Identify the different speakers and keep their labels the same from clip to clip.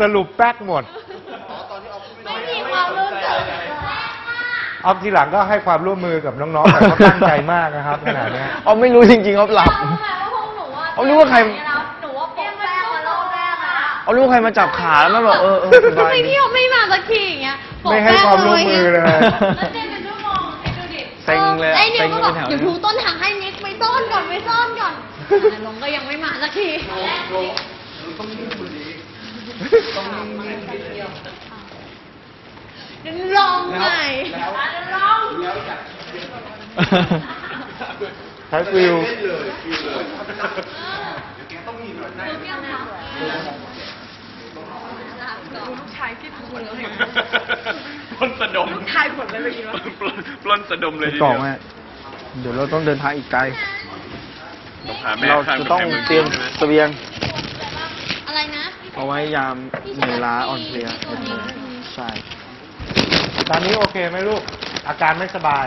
Speaker 1: สรุป
Speaker 2: แป๊กหมด ไม่มีความรู้สึก
Speaker 3: ออฟทีหลังก็ให้ความร่วมมือกับน้องๆแต่เขาตั้งใจมากนะครับขนาดเนี้ย
Speaker 4: เอาไม่รู้จริงๆครับหลับเอารู้ว่าใคร
Speaker 2: หนูว่าโป๊ะแรกมารอบแรกอะ
Speaker 4: เอาลูกใครมาจับขาแล้วมันบอกเออเออสบาย
Speaker 2: ทำไมพี่เขาไม่มาสักทีอย่างเงี้ย
Speaker 3: ไม่ให้ความร่วมมือเลย
Speaker 2: แล้วเจนเป็นชั่วโมงคิดดูดิ
Speaker 4: เซ็งเลยอะ
Speaker 2: ไอ้เนี่ย
Speaker 4: เซ็ง
Speaker 2: ก็
Speaker 4: กัน
Speaker 2: บ
Speaker 4: เป็
Speaker 2: อนก
Speaker 4: แถว
Speaker 2: เดี๋ยว
Speaker 4: เลย
Speaker 2: ดูต้นทางให้นิกไปซ่อนก่อนไปซ่อนก่อนแต่ลงก็ยังไม่มาสักที เดี๋ยวลองใหม่ลอง
Speaker 3: ใช้ฟิล
Speaker 1: ลูกชายพี่ทูนแล้วเห็น
Speaker 5: ปล้นสะดม
Speaker 1: ลูกชายผลเลยไปกินวะ
Speaker 5: ปล้นปล้นสะดมเลยที
Speaker 4: กล่
Speaker 5: เดี
Speaker 4: อง
Speaker 5: ยว
Speaker 4: แม่เดี๋ยวเราต้องเดินทางอีกไกล เราจะต้องเตรียมเสบียง
Speaker 2: อะไรนะ
Speaker 4: เอาไว้ยามเหนื่อยล้าอ่อนเพลียใช่
Speaker 3: ตอนนี้โอเคไหมลูก อาการไม่สบาย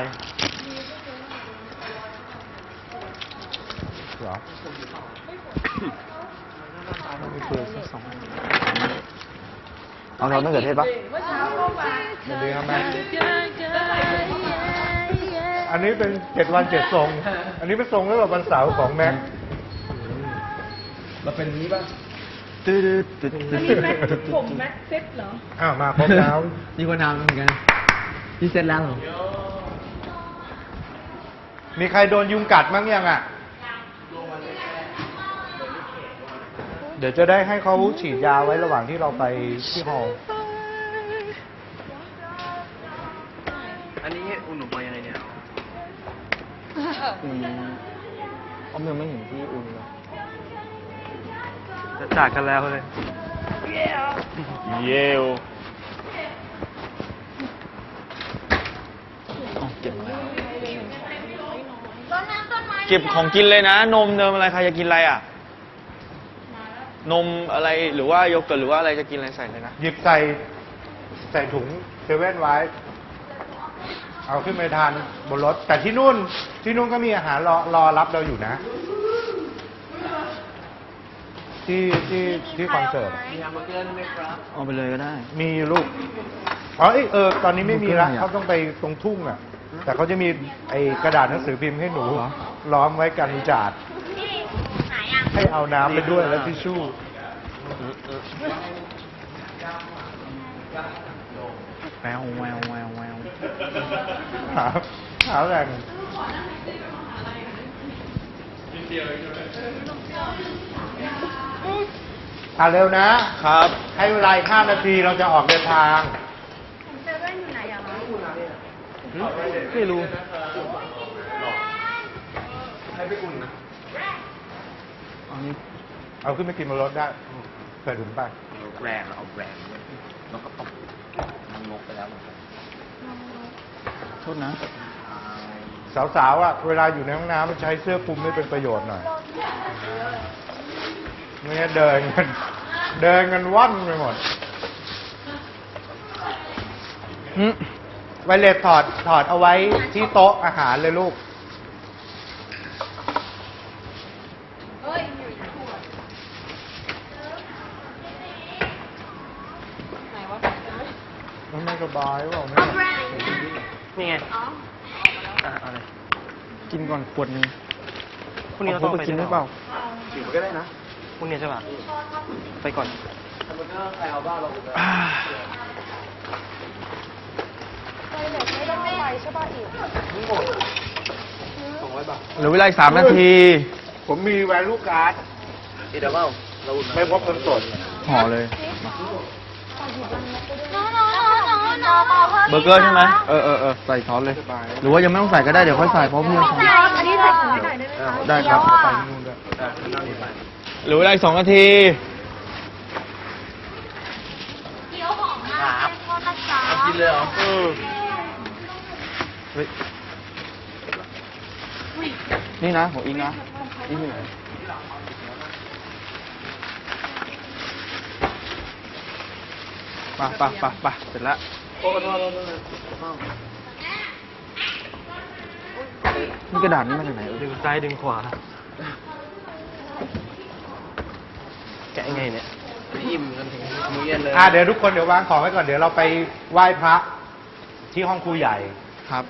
Speaker 3: เหรอไม่เคยสักสอง
Speaker 4: เอาเราต้องเกิดเทศปะ
Speaker 3: เดี๋ยวดีครับแม่อันนี้เป็นเจ็ดวันเจ็ดทรง อันนี้เป็นทรงแล้วแบบวันเสาร์ของแม็ก
Speaker 4: เราเป็นนี้ปะ ตืดตืดตืด
Speaker 1: ผมแม็กเซ็ตเหรอ
Speaker 3: อ้าวมาครบแล้ว
Speaker 4: มีคนทำเหมือนกันพี่เสร็จแล้วเหรอ
Speaker 3: มีใครโดนยุงกัดมั้งยังอะ เดี๋ยวจะได้ให้เขาฉีดยาไว้ระหว่างที่เราไปที่ฮอลล์
Speaker 5: อันนี้อุ่นหนุ่มมายังไงเนี่ย
Speaker 4: อืมอ้อมยังไม่เห็นพี่อุ่นเลย
Speaker 3: จะจากกันแล้วเลย
Speaker 5: เยว
Speaker 4: อ๋อเก็บแล้ว
Speaker 2: ต้นน้ำต้นไม้
Speaker 4: เก็บของกินเลยนะ นมเนมอะไรใครจะกินอะไรอะ นมอะไรหรือว่าโยเกิร์ตหรือว่าอะไรจะกินอะไรใส่เลยนะ
Speaker 3: หยิบใส่ใส่ถุงเซเว่นไว้ เอาขึ้นไปทานบนรถ แต่ที่นู่นที่นู่นก็มีอาหารรอรอรับเราอยู่นะ ที่ที่ที่คอนเสิร์ต
Speaker 5: มีแฮมเบอร์เกอร์ด้วยไหมครับ
Speaker 4: เอาไปเลยก็ได้
Speaker 3: มีลูกอ๋อเอยเออตอนนี้ไม่มีละ
Speaker 4: มันคืออะไรอะ
Speaker 3: เขาต้องไปตรงทุ่งอะ แต่เขาจะมีไอ้กระดาษหนังสือพิมพ์ให้หนู ล้อมไว้กันจาด
Speaker 2: นี่หายยัง
Speaker 3: ให้เอาน้ำไปด้วยแล้วทิชชู่
Speaker 4: แววแววแววแวว
Speaker 3: หาหาแหล่ง อะเร็วนะ
Speaker 4: ครับ
Speaker 3: ให้เวลาอีกห้านาทีเราจะออกเดินทาง
Speaker 2: เซเว่นอยู่ไหนอะคะ
Speaker 4: ไม่รู้อันนี้
Speaker 3: เอาขึ้นไปกินบนรถได้ใส่ถุงไป
Speaker 5: แรงเอาแรงแล้วก็ตกมันงกไปแล้วมัน
Speaker 4: โทษนะ
Speaker 3: สาวๆอะเวลาอยู่ในห้องน้ำมันใช้เสื้อคลุมไม่เป็นประโยชน์หน่อย ไม่งั้นเดินกันเดินกันว่อนไปหมด
Speaker 4: หึ
Speaker 3: ไวเลสถอดถอดเอาไว้ที่โต๊ะอาหารเลยลูกมันไม่สบายเปล่าไม่
Speaker 2: เอาแบรนด์นะ
Speaker 5: นี่ไง
Speaker 2: อ๋อ
Speaker 5: อะเอาเลย
Speaker 4: กินก่อนขวดหนึง
Speaker 5: พรุ่งนี้เราต้อง
Speaker 4: ไป
Speaker 5: ไป
Speaker 4: กินหรือเปล่า
Speaker 5: ถือก็ได้นะ พรุ่งนี้ใช่ป่ะ ไปก่อน
Speaker 4: อ่า
Speaker 1: ไปเด็กไม่ต้องไปใช่ป่ะอีก
Speaker 4: เหลือเวลาอีกสามนาที
Speaker 3: ผมมีแวลูการ์ด
Speaker 5: เดี๋ยวเปล่าเรา
Speaker 3: ไม่พบเงินสด
Speaker 4: ห่อเลยมา
Speaker 2: น้องน้องน้องน้องน้อง
Speaker 4: เบอร์เกอร์ใช่ไหมเออเออเออใส่ซอสเลย หรือว่ายังไม่ต้องใส่ก็ได้ เดี๋ยวค่อยใส่เพราะพี่ต้อง
Speaker 2: ใส่อันนี้ใส่ถุงให้หน่อยได้ไหมคะ
Speaker 4: ได้ครับ
Speaker 3: ไปนู่นด้วย
Speaker 4: เหลือเวลาอีกสองนาที
Speaker 2: เกี๊ยวหอมมากเป็นโคตรจ้า
Speaker 5: กินเลยเหรอ
Speaker 4: เออเฮ้ยนี่นะของอิงนะนี่ที่ไหนไปไปไปไปเสร็จแล้ว
Speaker 5: โอ้ขอโทษขอโทษ
Speaker 4: นี่กระดาษนี่มาจากไหนเออ
Speaker 5: ดึงซ้ายดึงขวา แกะ ยังไงเนี่ยอิ่มจนถึงมื้อเย็นเลย
Speaker 3: อะเดี๋ยวทุกคนเดี๋ยววางของไว้ก่อนเดี๋ยวเราไปไหว้พระที่ห้องครูใหญ่
Speaker 4: ครับ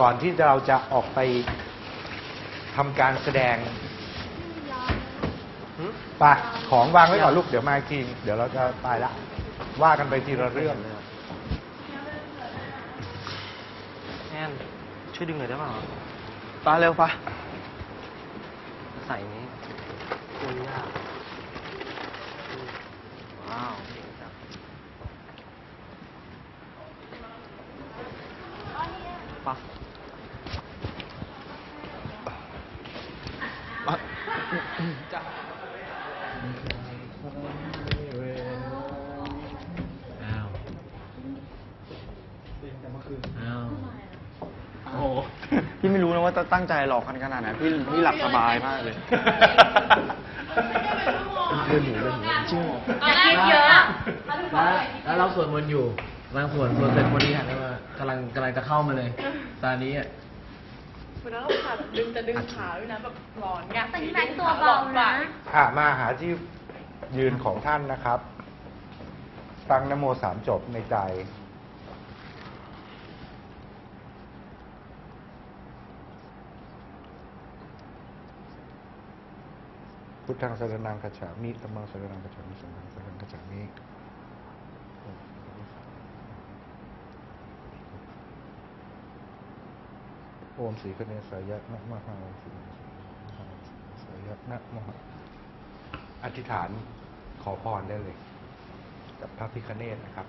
Speaker 3: ก่อนที่เราจะออกไปทำการแสดงไปของวางไว้ก่อนลูกเดี๋ยวมาอีกทีเดี๋ยวเราจะไปละว่ากันไปทีละเรื่อง
Speaker 5: แอนช่วยดึงหน่อยได้เปล่า
Speaker 4: ปาเร็วปะ
Speaker 5: ใส่นี้คุณยากว้าวเก่งจัง ปั๊บ
Speaker 4: ปะจ้ะ
Speaker 5: อ้าวอ้าวโอ้โห
Speaker 4: พี่ ไม่รู้นะว่าตั้งใจหลอกกันขนาดไหนพี่พี่หลับสบายมากเลย
Speaker 3: เรื่องหนูเรื่องหนู
Speaker 4: จริงเหรอ
Speaker 2: กินเยอะ
Speaker 6: แล้วเราสวดมนต์อยู่บางส่วนสวดเสร็จพอดีหันมากำลังกำลังจะเข้ามาเลย ตอนนี้อะ
Speaker 1: วันนั้นเราขาดดึงจะดึงขาด้วยนะแบบร้อนไง
Speaker 2: แต่นี่แบงตัวเบานะ
Speaker 3: อะมาหาที่ยืนของท่านนะครับ ตั้งนโมสามจบในใจ พุทธังสรนังคัจฉามิธัมมังสรนังคัจฉามิสังฆังสรนังคัจฉามิโอมสีคเนสายะนะมหาโอมสีสายะนะมหาอธิษฐานขอพรได้เลย กับพระพิคเนตนะครับ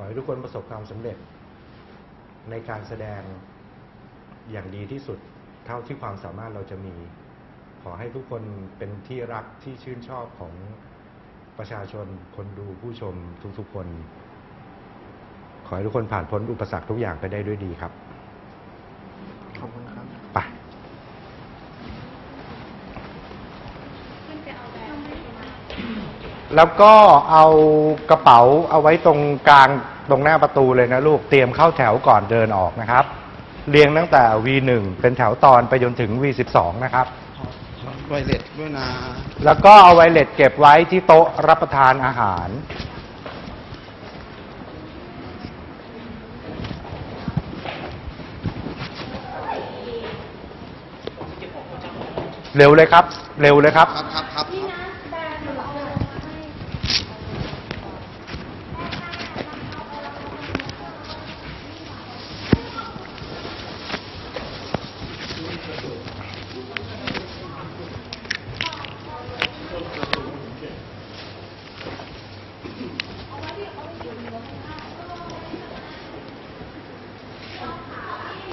Speaker 3: ขอให้ทุกคนประสบความสำเร็จ ในการแสดงอย่างดีที่สุด เท่าที่ความสามารถเราจะมี ขอให้ทุกคนเป็นที่รักที่ชื่นชอบของประชาชนคนดูผู้ชมทุกๆคน ขอให้ทุกคนผ่านพ้นอุปสรรคทุกอย่างไปได้ด้วยดีครับ
Speaker 4: ขอบคุณครับ
Speaker 3: ไป แล้วก็เอากระเป๋าเอาไว้ตรงกลางตรงหน้าประตูเลยนะลูก เตรียมเข้าแถวก่อนเดินออกนะครับ เรียงตั้งแต่ V1 เป็นแถวตอนไปจนถึง V12 นะครับ
Speaker 4: ไวเล็ตด้วยนะ
Speaker 3: แล้วก็เอาไวเลตเก็บไว้ที่โต๊ะรับประทานอาหาร เร็วเลยครับ เร็วเลยครับ
Speaker 4: ครับครับครับ
Speaker 2: นี่นะแบรนด์เราเอาให้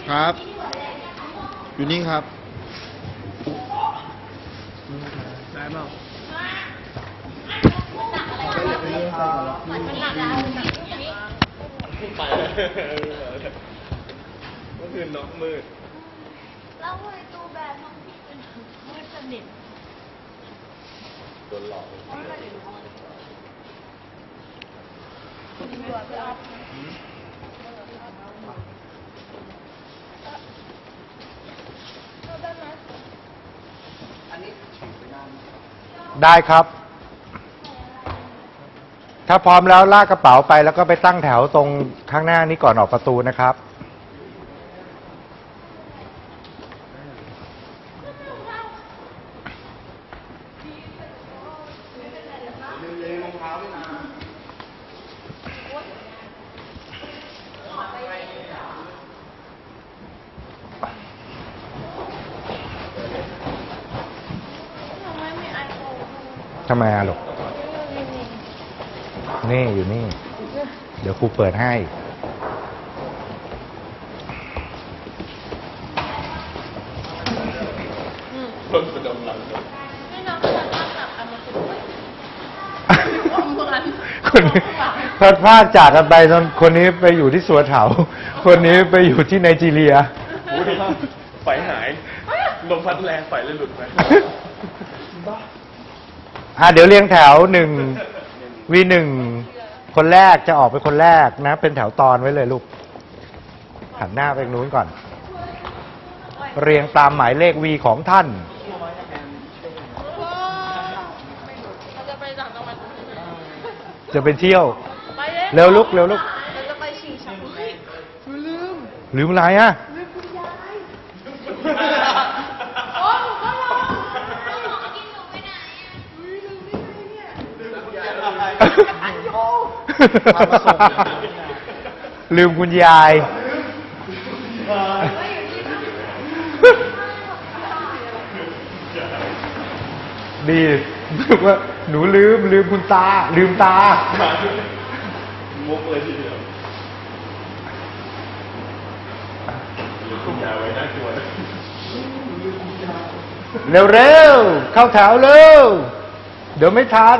Speaker 4: ครับ อยู่นี่ครับ
Speaker 5: ได้เปล่า
Speaker 2: มันหนักแล้วมันหนักอย่างนี้
Speaker 5: ไปเมื่อคืนนกมืด
Speaker 2: แล้วไอ้ตัวแบรนด์ของพี่เป็นมืดสนิท
Speaker 5: โดนหลอก
Speaker 3: ได้ครับ ถ้าพร้อมแล้วลากกระเป๋าไปแล้วก็ไปตั้งแถวตรงข้างหน้านี้ก่อนออกประตูนะครับ
Speaker 1: ทำไมไม่ไอโฟน
Speaker 3: ทำไมอะลูกนี่อยู่นี่ เดี๋ยวครูเปิดให้
Speaker 5: ต้นประดมหลัง
Speaker 1: ให้น้องเขาทำแบบเอามคุย
Speaker 3: คนพัดพลาดจากกันไปจนคนนี้ไปอยู่ที่สวนเถา คนนี้ไปอยู่ที่ไนจีเรีย
Speaker 5: ไฟหาย ลมพัดแรงไฟเลยหลุดไป
Speaker 3: อะเดี๋ยวเรียงแถวหนึ่งวีหนึ่งคนแรกจะออกเป็นคนแรกนะ เป็นแถวตอนไว้เลยลูกหันหน้าไปทางนู้นก่อน เรียงตามหมายเลขวีของท่าน
Speaker 1: เราจะไปต่างจังหวัด
Speaker 3: จะไปเที่ยว
Speaker 1: ไป
Speaker 3: เร็วลุกเร็วลุก
Speaker 1: เราจะไปชิงช้าเฮ้ยลืม
Speaker 3: ลืมอะไรอะ
Speaker 1: อะ
Speaker 3: ลืมคุณยาย ดีรู้ว่าหนูลืม ลืมคุณตา ลืมตา
Speaker 5: มุกเลยทีเดียวคุณยายไว้น่ากลัวนะ
Speaker 3: เร็วๆ เข้าแถวเร็ว เดี๋ยวไม่ทัน